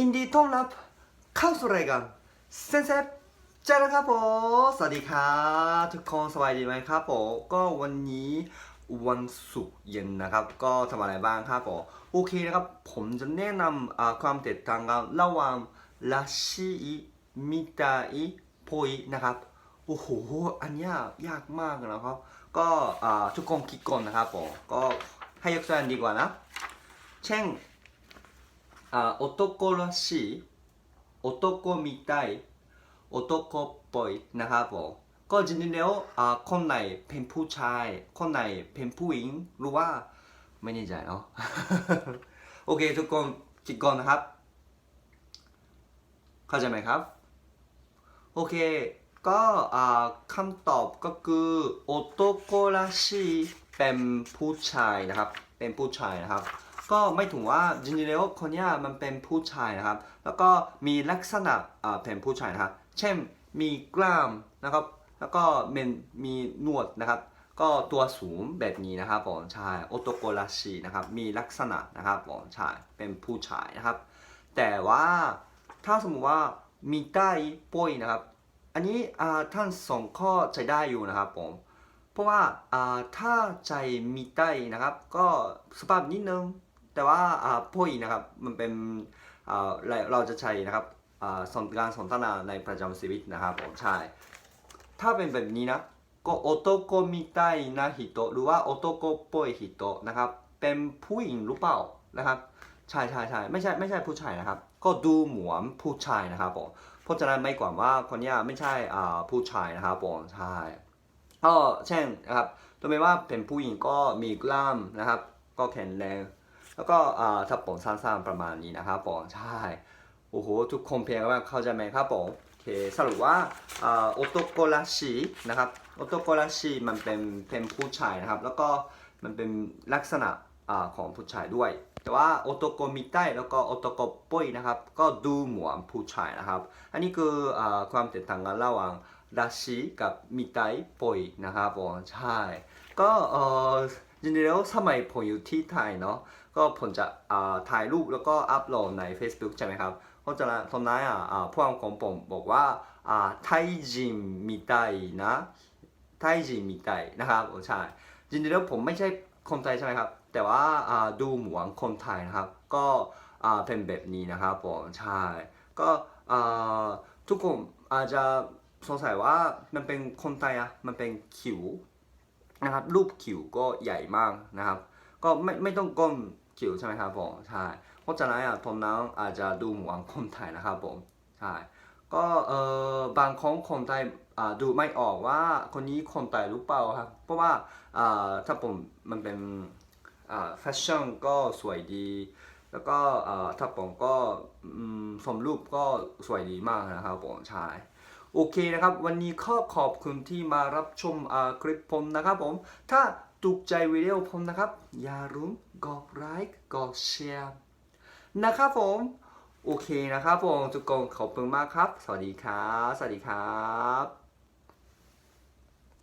ยินดีต้อนรับเข้าสู่รายการเซนเซฟจ้าแล้วครับผมสวัสดีครับทุกคนสบายดีไหมครับผมก็วันนี้วันศุกร์เย็นนะครับ ก็ทำอะไรบ้างครับผมโอเคนะครับ ผมจะแนะนำความแตกต่างกันระหว่างลาชิมิตาอิโพยนะครับโอ้โหอันนี้ยากมากนะครับ ก็ทุกคนคิดก่อนนะครับผมก็ให้ยกตัวอย่างดีกว่านะ เช่น อ่า男らしい男みたい男っぽいนะครับผมก็จริงๆแล้วอ่าคนไหนเป็นผู้ชาย คนไหนเป็นผู้หญิงหรือว่าไม่แน่ใจเนาะ โอเคทุกคนคิดก่อนนะครับ เข้าใจไหมครับ โอเค ก็อ่าคำตอบก็คือโอโตโกราชิเป็นผู้ชายนะครับ เป็นผู้ชายนะครับ ก็ไม่ถึงว่าจริงๆแล้วคนนี้มันเป็นผู้ชายนะครับ แล้วก็มีลักษณะอ่าเป็นผู้ชายนะครับ เช่นมีกล้ามนะครับ แล้วก็เป็นมีหนวดนะครับ ก็ตัวสูงแบบนี้นะครับผมใช่โอโตโกราชินะครับ มีลักษณะนะครับผมใช่เป็นผู้ชายนะครับ แต่ว่าถ้าสมมติว่ามีใต้ป่วยนะครับ อันนี้ท่านสองข้อใช้ได้อยู่นะครับผมเพราะว่าอ่าถ้าใจมีใต้นะครับ ก็สภาพนิดนึง แต่ว่าอ่าป่วยนะครับมันเป็นเราเราจะใช้นะครับอ่าสนการสนทนาในประจำชีวิตนะครับผมใช่ถ้าเป็นแบบนี้นะก็โอโตโกมิไตนะฮิโตหรือว่าโอโตโกโปยฮิโตนะครับเป็นผู้หญิงหรือเปล่านะครับใช่ใช่ใช่ไม่ใช่ไม่ใช่ผู้ชายนะครับ ก็ดูเหมือนผู้ชายนะครับผมเพราะฉะนั้นไม่กว่าว่าคนเนี้ยไม่ใช่ผู้ชายนะครับผมใช่ก็เช่นนะครับตัวไม่ว่าเป็นผู้หญิงก็มีกล้ามนะครับ ก็แข็งแรง แล้วก็อ่าถ้าผมสั้นๆประมาณนี้นะครับผมใช่โอ้โหทุกคนเพียงว่าเข้าใจไหมครับผมโอเคสรุปว่าอ่าโอโตโกราชินะครับโอโตโกราชิมันเป็นเป็นผู้ชายนะครับ แล้วก็มันเป็นลักษณะอ่าของผู้ชายด้วย แต่ว่าโอโตโกมิไตแล้วก็โอโตโกโปยนะครับ ก็ดูเหมือนผู้ชายนะครับ อันนี้คืออาความแตกต่างกันระหว่างราชิกับมิไตโปยนะครับผมใช่ก็เออจริงๆแล้วสมัยผมอยู่ที่ไทยเนาะ ก็ผมจะถ่ายรูปแล้วก็อัพโหลดใน Facebook ใช่ไหมครับเพราะฉะนั้นตอนนั้นอะอ่าพวกของผมบอกว่าไทยจินมิไตนะไทยจินมิไตนะครับโอ้ใช่จริงๆแล้วผมไม่ใช่คนไทยใช่ไหมครับ แต่ว่าดูเหมือนคนไทยนะครับ ก็เป็นแบบนี้นะครับผมใช่ก็ทุกคนอาจจะสงสัยว่ามันเป็นคนไทยอะมันเป็นคิวนะครับรูปคิวก็ใหญ่มากนะครับ ก็ไม่ไม่ต้องก้ม คิ้วใช่ไหมครับผมใช่เพราะฉะนั้นอะตอนนั้นอาจจะดูเหมือนคนไทยนะครับผมใช่ก็เออบางคนคนไทยอ่าดูไม่ออกว่าคนนี้คนไทยหรือเปล่าครับเพราะว่าถ้าผมมันเป็นแฟชั่นก็สวยดี แล้วก็ถ้าผมก็สมรูปก็สวยดีมากนะครับผมใช่โอเคนะครับ วันนี้ขอขอบคุณที่มารับชมคลิปผมนะครับผม ถ้า ถูกใจวิดีโอผมนะครับ อย่าลืมกดไลค์กดแชร์นะครับผม โอเคนะครับผมทุกคนขอบคุณมากครับ สวัสดีครับ สวัสดีครับ